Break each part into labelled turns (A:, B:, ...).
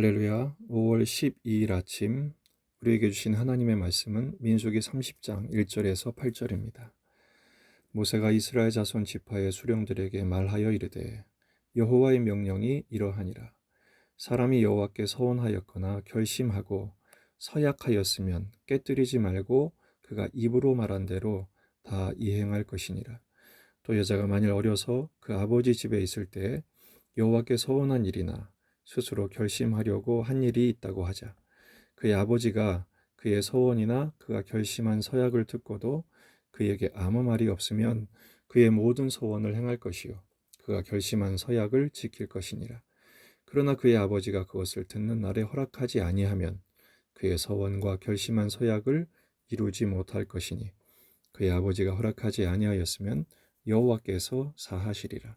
A: 할렐루야. 5월 12일 아침 우리에게 주신 하나님의 말씀은 민수기 30장 1절에서 8절입니다. 모세가 이스라엘 자손 지파의 수령들에게 말하여 이르되 여호와의 명령이 이러하니라. 사람이 여호와께 서원하였거나 결심하고 서약하였으면 깨뜨리지 말고 그가 입으로 말한 대로 다 이행할 것이니라. 또 여자가 만일 어려서 그 아버지 집에 있을 때 여호와께 서원한 일이나 스스로 결심하려고 한 일이 있다고 하자. 그의 아버지가 그의 서원이나 그가 결심한 서약을 듣고도 그에게 아무 말이 없으면 그의 모든 서원을 행할 것이요 그가 결심한 서약을 지킬 것이니라. 그러나 그의 아버지가 그것을 듣는 날에 허락하지 아니하면 그의 서원과 결심한 서약을 이루지 못할 것이니 그의 아버지가 허락하지 아니하였으면 여호와께서 사하시리라.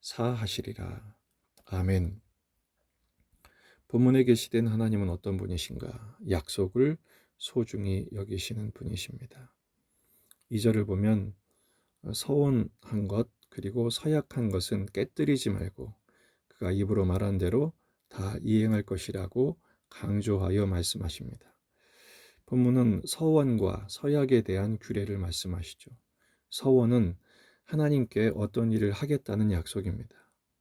A: 사하시리라. 아멘. 본문에 계시된 하나님은 어떤 분이신가? 약속을 소중히 여기시는 분이십니다. 이 절을 보면 서원한 것 그리고 서약한 것은 깨뜨리지 말고 그가 입으로 말한 대로 다 이행할 것이라고 강조하여 말씀하십니다. 본문은 서원과 서약에 대한 규례를 말씀하시죠. 서원은 하나님께 어떤 일을 하겠다는 약속입니다.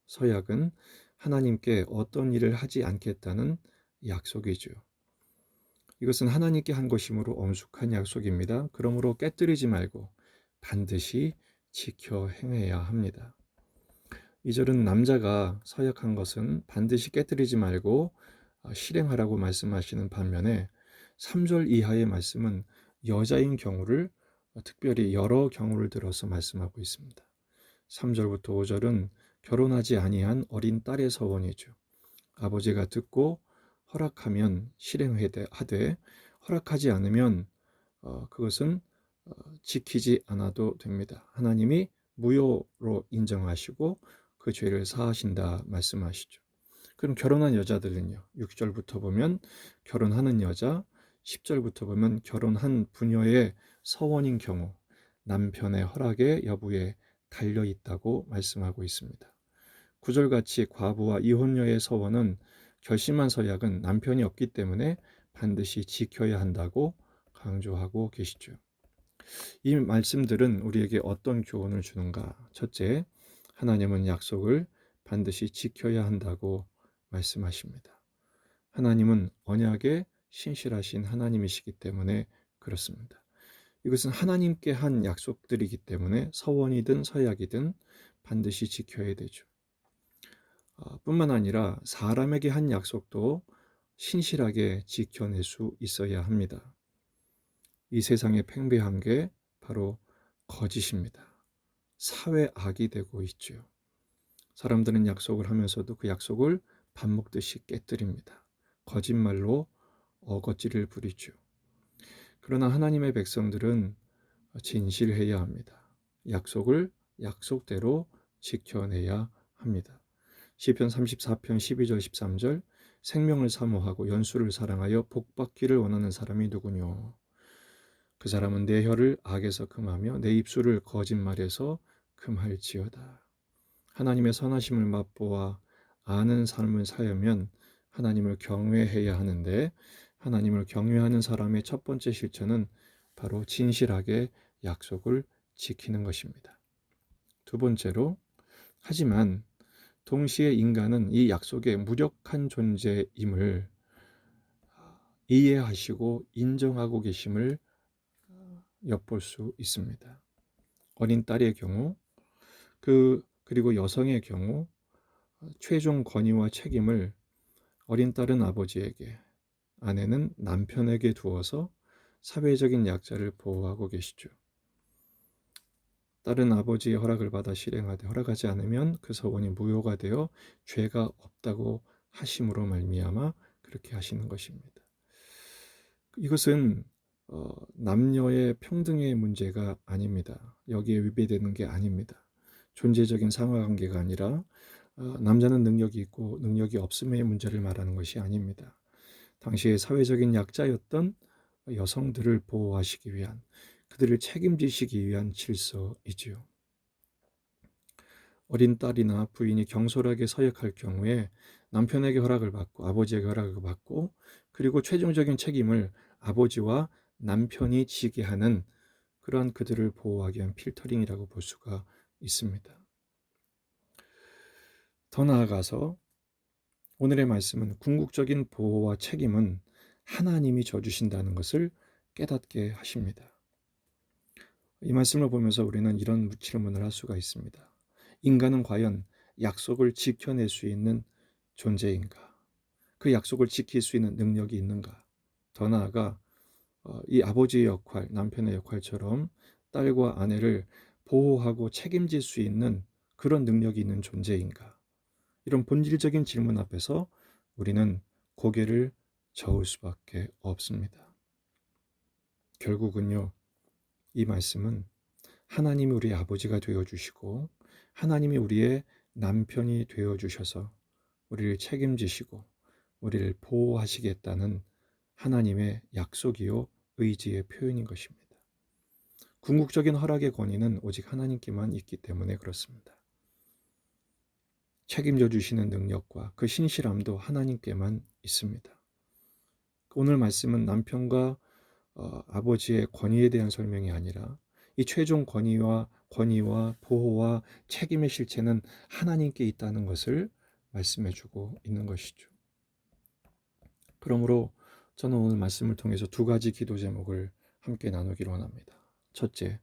A: 서약은 하나님께 어떤 일을 하지 않겠다는 약속이죠. 이것은 하나님께 한 것이므로 엄숙한 약속입니다. 그러므로 깨뜨리지 말고 반드시 지켜 행해야 합니다. 이 절은 남자가 서약한 것은 반드시 깨뜨리지 말고 어, 실행하라고 말씀하시는 반면에 3절 이하의 말씀은 여자인 경우를 특별히 여러 경우를 들어서 말씀하고 있습니다. 3절부터 5절은 결혼하지 아니한 어린 딸의 서원이죠. 아버지가 듣고 허락하면 실행하되 허락하지 않으면 어, 그것은 어, 지키지 않아도 됩니다. 하나님이 무효로 인정하시고 그 죄를 사하신다 말씀하시죠. 그럼 결혼한 여자들은요. 6절부터 보면 결혼하는 여자, 10절부터 보면 결혼한 부녀의 서원인 경우 남편의 허락의 여부에 달려 있다고 말씀하고 있습니다. 구절같이 과부와 이혼녀의 서원은 결심한 서약은 남편이 없기 때문에 반드시 지켜야 한다고 강조하고 계시죠. 이 말씀들은 우리에게 어떤 교훈을 주는가? 첫째, 하나님은 약속을 반드시 지켜야 한다고 말씀하십니다. 하나님은 언약에 신실하신 하나님이시기 때문에 그렇습니다. 이것은 하나님께 한 약속들이기 때문에 서원이든 서약이든 반드시 지켜야 되죠. 어, 뿐만 아니라 사람에게 한 약속도 신실하게 지켜낼 수 있어야 합니다. 이 세상에 팽배한 게 바로 거짓입니다. 사회 악이 되고 있죠. 사람들은 약속을 하면서도 그 약속을 밥 먹듯이 깨뜨립니다. 거짓말로 어거지를 부리죠. 그러나 하나님의 백성들은 진실해야 합니다. 약속을 약속대로 지켜내야 합니다. 시편 34편 12절 13절 생명을 사모하고 연수를 사랑하여 복 받기를 원하는 사람이 누구뇨? 그 사람은 내 혀를 악에서 금하며 내 입술을 거짓말에서 금할지어다. 하나님의 선하심을 맛보아 아는 삶을 살려면 하나님을 경외해야 하는데 하나님을 경외하는 사람의 첫 번째 실천은 바로 진실하게 약속을 지키는 것입니다. 두 번째로 하지만 동시에 인간은 이 약속의 무력한 존재임을 이해하시고 인정하고 계심을 엿볼 수 있습니다. 어린 딸의 경우 그 그리고 여성의 경우 최종 권위와 책임을 어린 딸은 아버지에게, 아내는 남편에게 두어서 사회적인 약자를 보호하고 계시죠. 딸은 아버지의 허락을 받아 실행하되 허락하지 않으면 그 서원이 무효가 되어 죄가 없다고 하심으로 말미암아 그렇게 하시는 것입니다. 이것은 어, 남녀의 평등의 문제가 아닙니다. 여기에 위배되는 게 아닙니다. 존재적인 상하관계가 아니라 어, 남자는 능력이 있고 능력이 없음의 문제를 말하는 것이 아닙니다. 당시의 사회적인 약자였던 여성들을 보호하시기 위한 그들을 책임지시기 위한 질서이지요. 어린 딸이나 부인이 경솔하게 서약할 경우에 남편에게 허락을 받고 아버지에게 허락을 받고 그리고 최종적인 책임을 아버지와 남편이 지게 하는 그러한 그들을 보호하기 위한 필터링이라고 볼 수가 있습니다. 더 나아가서 오늘의 말씀은 궁극적인 보호와 책임은 하나님이 져주신다는 것을 깨닫게 하십니다. 이 말씀을 보면서 우리는 이런 질문을 할 수가 있습니다. 인간은 과연 약속을 지켜낼 수 있는 존재인가? 그 약속을 지킬 수 있는 능력이 있는가? 더 나아가 어, 이 아버지의 역할, 남편의 역할처럼 딸과 아내를 보호하고 책임질 수 있는 그런 능력이 있는 존재인가? 이런 본질적인 질문 앞에서 우리는 고개를 저을 수밖에 없습니다. 결국은요, 이 말씀은 하나님이 우리의 아버지가 되어 주시고 하나님이 우리의 남편이 되어 주셔서 우리를 책임지시고 우리를 보호하시겠다는 하나님의 약속이요 의지의 표현인 것입니다. 궁극적인 허락의 권위는 오직 하나님께만 있기 때문에 그렇습니다. 책임져 주시는 능력과 그 신실함도 하나님께만 있습니다. 오늘 말씀은 남편과 어, 아버지의 권위에 대한 설명이 아니라 이 최종 권위와 권위와 보호와 책임의 실체는 하나님께 있다는 것을 말씀해 주고 있는 것이죠. 그러므로 저는 오늘 말씀을 통해서 두 가지 기도 제목을 함께 나누기로 원합니다. 첫째,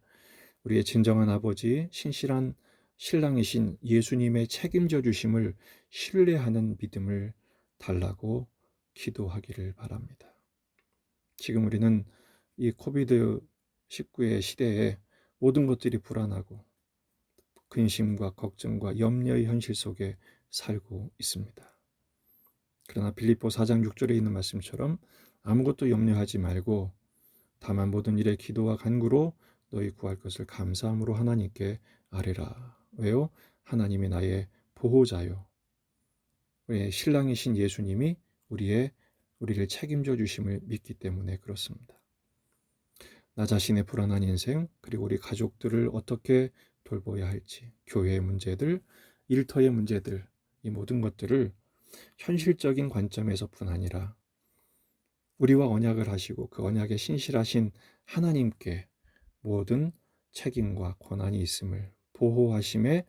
A: 우리의 진정한 아버지, 신실한 신랑이신 예수님의 책임져 주심을 신뢰하는 믿음을 달라고 기도하기를 바랍니다. 지금 우리는 이 코비드 19의 시대에 모든 것들이 불안하고 근심과 걱정과 염려의 현실 속에 살고 있습니다. 그러나 빌립보 4장 6절에 있는 말씀처럼 아무것도 염려하지 말고 다만 모든 일에 기도와 간구로 너희 구할 것을 감사함으로 하나님께 아뢰라. 왜요? 하나님이 나의 보호자요. 우리의 신랑이신 예수님이 우리의 우리를 책임져 주심을 믿기 때문에 그렇습니다. 나 자신의 불안한 인생, 그리고 우리 가족들을 어떻게 돌보아야 할지, 교회의 문제들, 일터의 문제들, 이 모든 것들을 현실적인 관점에서뿐 아니라 우리와 언약을 하시고 그 언약에 신실하신 하나님께 모든 책임과 권한이 있음을 보호하심의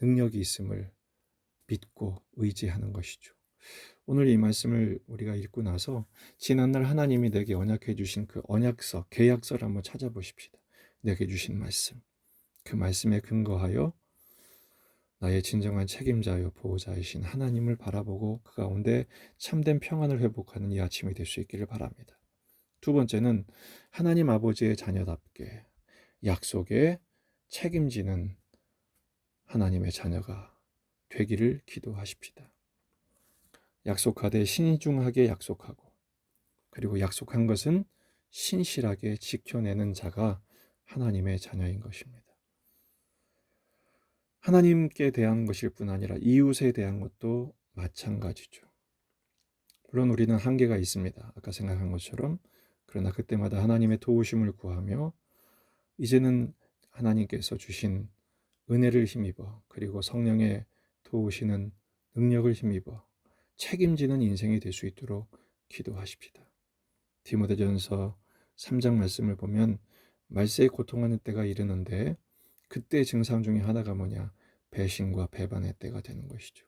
A: 능력이 있음을 믿고 의지하는 것이죠. 오늘 이 말씀을 우리가 읽고 나서 지난날 하나님이 내게 언약해 주신 그 언약서, 계약서를 한번 찾아보십시다. 내게 주신 말씀. 그 말씀에 근거하여 나의 진정한 책임자여 보호자이신 하나님을 바라보고 그 가운데 참된 평안을 회복하는 이 아침이 될 수 있기를 바랍니다. 두 번째는 하나님 아버지의 자녀답게 약속에 책임지는 하나님의 자녀가 되기를 기도하십시다. 약속하되 신중하게 약속하고 그리고 약속한 것은 신실하게 지켜내는 자가 하나님의 자녀인 것입니다. 하나님께 대한 것일 뿐 아니라 이웃에 대한 것도 마찬가지죠. 물론 우리는 한계가 있습니다. 아까 생각한 것처럼 그러나 그때마다 하나님의 도우심을 구하며 이제는 하나님께서 주신 은혜를 힘입어 그리고 성령의 도우시는 능력을 힘입어 책임지는 인생이 될 수 있도록 기도하십시다. 디모데전서 3장 말씀을 보면 말세에 고통하는 때가 이르는데 그때 증상 중에 하나가 뭐냐? 배신과 배반의 때가 되는 것이죠.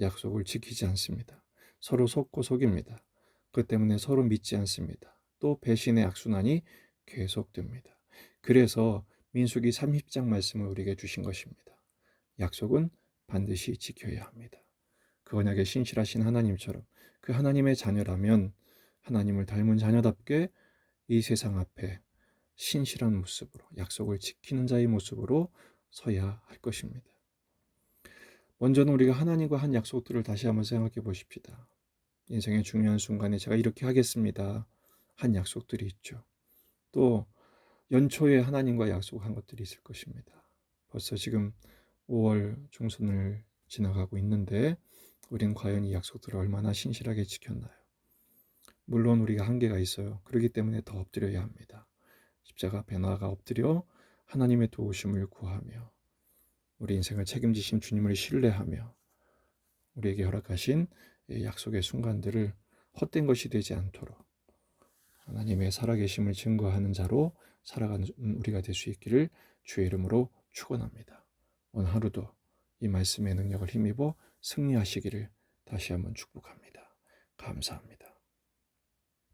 A: 약속을 지키지 않습니다. 서로 속고 속입니다. 그 때문에 서로 믿지 않습니다. 또 배신의 악순환이 계속됩니다. 그래서 민수기 30장 말씀을 우리에게 주신 것입니다. 약속은 반드시 지켜야 합니다. 그 언약에 신실하신 하나님처럼 그 하나님의 자녀라면 하나님을 닮은 자녀답게 이 세상 앞에 신실한 모습으로 약속을 지키는 자의 모습으로 서야 할 것입니다. 먼저는 우리가 하나님과 한 약속들을 다시 한번 생각해 보십시다. 인생의 중요한 순간에 제가 이렇게 하겠습니다. 한 약속들이 있죠. 또 연초에 하나님과 약속한 것들이 있을 것입니다. 벌써 지금 5월 중순을 지나가고 있는데 우린 과연 이 약속들을 얼마나 신실하게 지켰나요? 물론 우리가 한계가 있어요. 그렇기 때문에 더 엎드려야 합니다. 십자가 앞에 나아가 엎드려 하나님의 도우심을 구하며 우리 인생을 책임지신 주님을 신뢰하며 우리에게 허락하신 이 약속의 순간들을 헛된 것이 되지 않도록 하나님의 살아계심을 증거하는 자로 살아가는 우리가 될 수 있기를 주의 이름으로 축원합니다. 오늘 하루도 이 말씀의 능력을 힘입어 승리하시기를 다시 한번 축복합니다. 감사합니다.